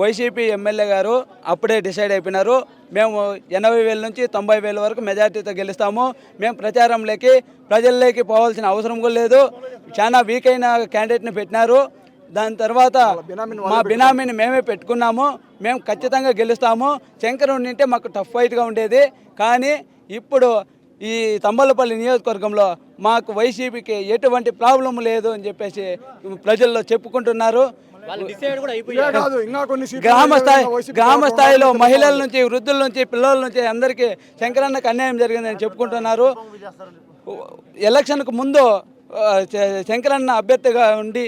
YCP MLA గారు అప్పుడే decide అయిపోయినారు. మేము ఎనభై వేల నుంచి తొంభై వేల వరకు మెజార్టీతో గెలుస్తాము. మేము ప్రచారంలోకి ప్రజల్లోకి పోవాల్సిన అవసరం కూడా లేదు. చాలా వీక్ అయిన క్యాండిడేట్ని పెట్టినారు. దాని తర్వాత మా బినామీని మేమే పెట్టుకున్నాము. మేము ఖచ్చితంగా గెలుస్తాము. శంకర్ ఉండింటే మాకు టఫ్ ఫైట్గా ఉండేది. కానీ ఇప్పుడు ఈ తంబలపల్లి నియోజకవర్గంలో మాకు వైసీపీకి ఎటువంటి ప్రాబ్లం లేదు అని చెప్పేసి ప్రజల్లో చెప్పుకుంటున్నారు. గ్రామ స్థాయి గ్రామ స్థాయిలో మహిళల నుంచి వృద్ధుల నుంచి పిల్లల నుంచి అందరికీ శంకరన్నకు అన్యాయం జరిగిందని చెప్పుకుంటున్నారు. ఎలక్షన్కు ముందు శంకరన్న అభ్యర్థిగా ఉండి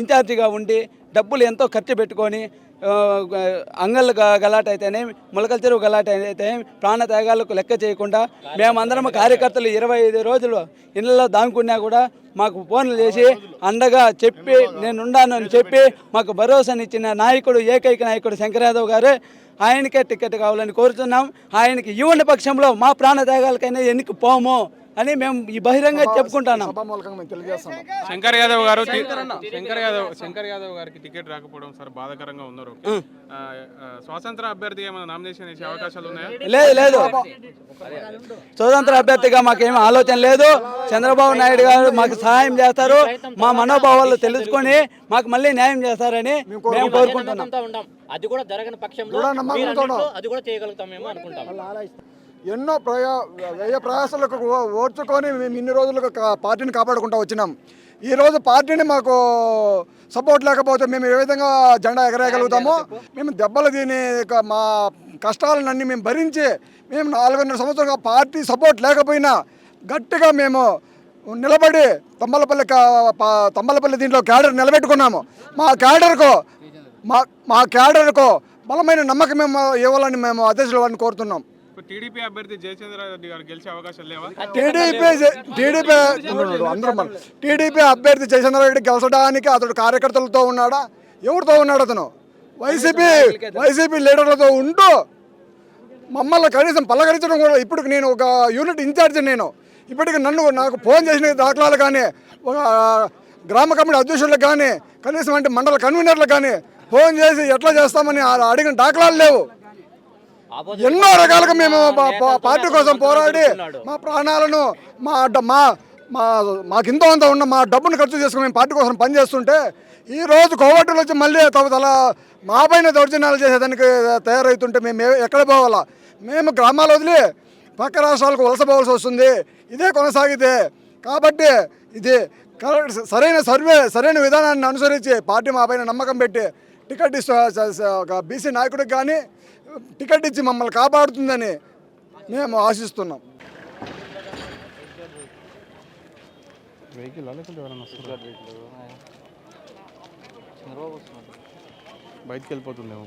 ఇన్ఛార్జిగా ఉండి డబ్బులు ఎంతో ఖర్చు పెట్టుకొని అంగళ్ళు గ- గలాట అయితేనేమి మొలకల చెరువు గలాట అయితే ప్రాణ త్యాగాలకు లెక్క చేయకుండా మేమందరం కార్యకర్తలు ఇరవై ఐదు రోజులు ఇళ్ళలో దాముకున్నా కూడా మాకు ఫోన్లు చేసి అండగా చెప్పి నేనున్నాను అని చెప్పి మాకు భరోసానిచ్చిన నాయకుడు ఏకైక నాయకుడు శంకరాదవ్ గారే ఆయనకే టికెట్ కావాలని కోరుతున్నాం. ఆయనకి ఇవ్వని పక్షంలో మా ప్రాణ త్యాగాలకైనా ఎన్నిక పోము. అని మేము ఈ బహిరంగ చెప్పుకుంటున్నాం. తెలియజేస్తున్నాం శంకర్ యాదవ్ గారు శంకర్ యాదవ్ శంకర్ యాదవ్ గారికి టికెట్ రాకపోవడం సార్ బాధాకరంగా ఉన్నారు స్వాతంత్ర అభ్యర్థి ఏమైనా నామినేషన్ వేసే అవకాశాలు ఉన్నాయా? లేదు లేదు. స్వతంత్ర అభ్యర్థిగా మాకేం ఆలోచన లేదు. చంద్రబాబు నాయుడు గారు మాకు సహాయం చేస్తారు. మా మనోభావాలు తెలుసుకొని మాకు మళ్ళీ న్యాయం చేస్తారని మేము కోరుకుంటున్నాం. అది కూడా జరగని పక్షంలో అది కూడా చేయగలుగుతాం మేము అనుకుంటాం ఎన్నో ప్రయా వ్యయ ప్రయాసాలకు ఓర్చుకొని మేము ఇన్ని రోజులకు పార్టీని కాపాడుకుంటూ వచ్చినాం. ఈ రోజు పార్టీని మాకు సపోర్ట్ లేకపోతే మేము ఏ విధంగా జెండా ఎగరేయగలుగుతామో మేము దెబ్బలు తిని మా కష్టాలన్నీ మేము భరించి మేము నాలుగున్నర సంవత్సరంగా పార్టీ సపోర్ట్ లేకపోయినా గట్టిగా మేము నిలబడి తమ్మలపల్లి కా- పా- తమ్మలపల్లి దీంట్లో క్యాడర్ నిలబెట్టుకున్నాము. మా క్యాడర్కు మా మా క్యాడర్కు బలమైన నమ్మకం మేము ఇవ్వాలని మేము అధ్యక్షులు వారిని కోరుతున్నాం. టీడీపీ అభ్యర్థి జయచంద్ర రెడ్డి గారు గెలిచే అవకాశాలు లేవా? టీడీపీ టీడీపీ అందరూ టీడీపీ అభ్యర్థి జయచంద్రారెడ్డి గెలచడానికి అతడు కార్యకర్తలతో ఉన్నాడా? ఎవరితో ఉన్నాడు అతను? వైసీపీ వైసీపీ లీడర్లతో ఉంటూ మమ్మల్ని కనీసం పలకరించడం కూడా ఇప్పుడు నేను ఒక యూనిట్ ఇన్ఛార్జ్ నేను. ఇప్పటికి నన్ను నాకు ఫోన్ చేసిన దాఖలాలు కానీ ఒక గ్రామ కమిటీ అధ్యక్షులకు కానీ కనీసం అంటే మండల కన్వీనర్లకు కానీ ఫోన్ చేసి ఎట్లా చేస్తామని అడిగిన దాఖలాలు లేవు. ఎన్నో రకాలుగా మేము పార్టీ కోసం పోరాడి మా ప్రాణాలను మా మా మా మాకు ఇంతో అంత ఉన్న మా డబ్బును ఖర్చు చేసుకుని మేము పార్టీ కోసం పనిచేస్తుంటే ఈ రోజు కోవట్టులు వచ్చి మళ్ళీ తల మా పైన దౌర్జన్యాలు చేసేదానికి తయారవుతుంటే మేము ఎక్కడ పోవాలా? మేము గ్రామాలు వదిలి పక్క రాష్ట్రాలకు వలస పోవాల్సి వస్తుంది. ఇదే కొనసాగితే కాబట్టి ఇది కరెక్ట్ సరైన సర్వే సరైన విధానాన్ని అనుసరించి పార్టీ మా పైన నమ్మకం పెట్టి టికెట్ ఇస్తూ ఒక బీసీ నాయకుడికి కానీ టికెట్ ఇచ్చి మమ్మల్ని కాపాడుతుందని మేము ఆశిస్తున్నాం. వెహికల్ బయటికి వెళ్ళిపోతుందేమో